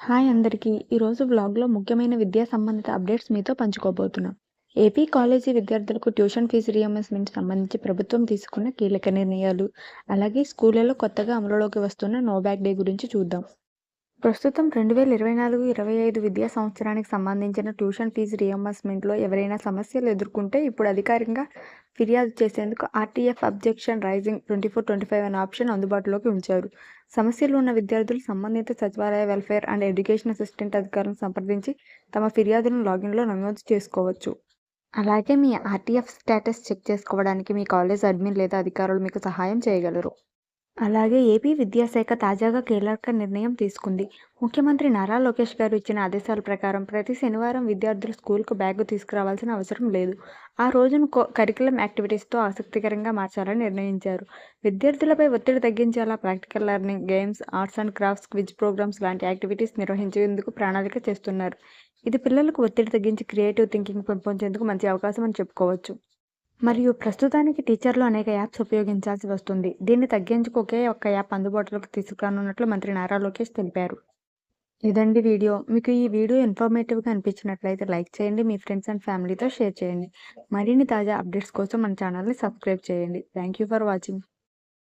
Hi అందరికీ. ఈరోజు వ్లాగ్లో ముఖ్యమైన విద్యా సంబంధిత అప్డేట్స్ మీతో పంచుకోబోతున్నాం. ఏపీ కాలేజీ విద్యార్థులకు ట్యూషన్ ఫీజు రియంబర్స్మెంట్ సంబంధించి ప్రభుత్వం తీసుకున్న కీలక నిర్ణయాలు. అలాగే స్కూళ్ళలో కొత్తగా అమలులోకి వస్తున్న నో బ్యాక్ డే గురించి చూద్దాం. ప్రస్తుతం రెండు వేల ఇరవై నాలుగు ఇరవై ఐదు విద్యా సంవత్సరానికి సంబంధించిన ట్యూషన్ ఫీజు రియంబర్స్మెంట్లో ఎవరైనా సమస్యలు ఎదుర్కొంటే ఇప్పుడు అధికారికంగా ఫిర్యాదు చేసేందుకు RTF objection raising twenty four twenty five అనే ఆప్షన్ అందుబాటులోకి ఉంచారు. సమస్యలు ఉన్న విద్యార్థులు సంబంధిత సచివాలయ వెల్ఫేర్ అండ్ ఎడ్యుకేషన్ అసిస్టెంట్ అధికారులను సంప్రదించి తమ ఫిర్యాదులను లాగిన్లో నమోదు చేసుకోవచ్చు. అలాగే మీ ఆర్టీఎఫ్ స్టేటస్ చెక్ చేసుకోవడానికి మీ కాలేజ్ అడ్మిన్ లేదా అధికారులు మీకు సహాయం చేయగలరు. అలాగే ఏపీ విద్యాశాఖ తాజాగా కీలక నిర్ణయం తీసుకుంది. ముఖ్యమంత్రి నారా లోకేష్ గారు ఇచ్చిన ఆదేశాల ప్రకారం ప్రతి శనివారం విద్యార్థులు స్కూల్కు బ్యాగ్ తీసుకురావాల్సిన అవసరం లేదు. ఆ రోజును కరికులం యాక్టివిటీస్తో ఆసక్తికరంగా మార్చాలని నిర్ణయించారు. విద్యార్థులపై ఒత్తిడి తగ్గించేలా practical learning games arts and crafts quiz programmes లాంటి యాక్టివిటీస్ నిర్వహించేందుకు ప్రణాళిక చేస్తున్నారు. ఇది పిల్లలకు ఒత్తిడి తగ్గించి క్రియేటివ్ థింకింగ్ పెంపొందేందుకు మంచి అవకాశం అని చెప్పుకోవచ్చు. మరియు ప్రస్తుతానికి టీచర్లు అనేక యాప్స్ ఉపయోగించాల్సి వస్తుంది. దీన్ని తగ్గించుకు ఒకే ఒక్క యాప్ అందుబాటులోకి తీసుకురానున్నట్లు మంత్రి నారా లోకేష్ తెలిపారు. ఇదండి వీడియో. మీకు ఈ వీడియో ఇన్ఫర్మేటివ్గా అనిపించినట్లయితే లైక్ చేయండి మీ ఫ్రెండ్స్ అండ్ ఫ్యామిలీతో షేర్ చేయండి. మరిన్ని తాజా అప్డేట్స్ కోసం మన ఛానల్ని సబ్స్క్రైబ్ చేయండి. Thank you for watching.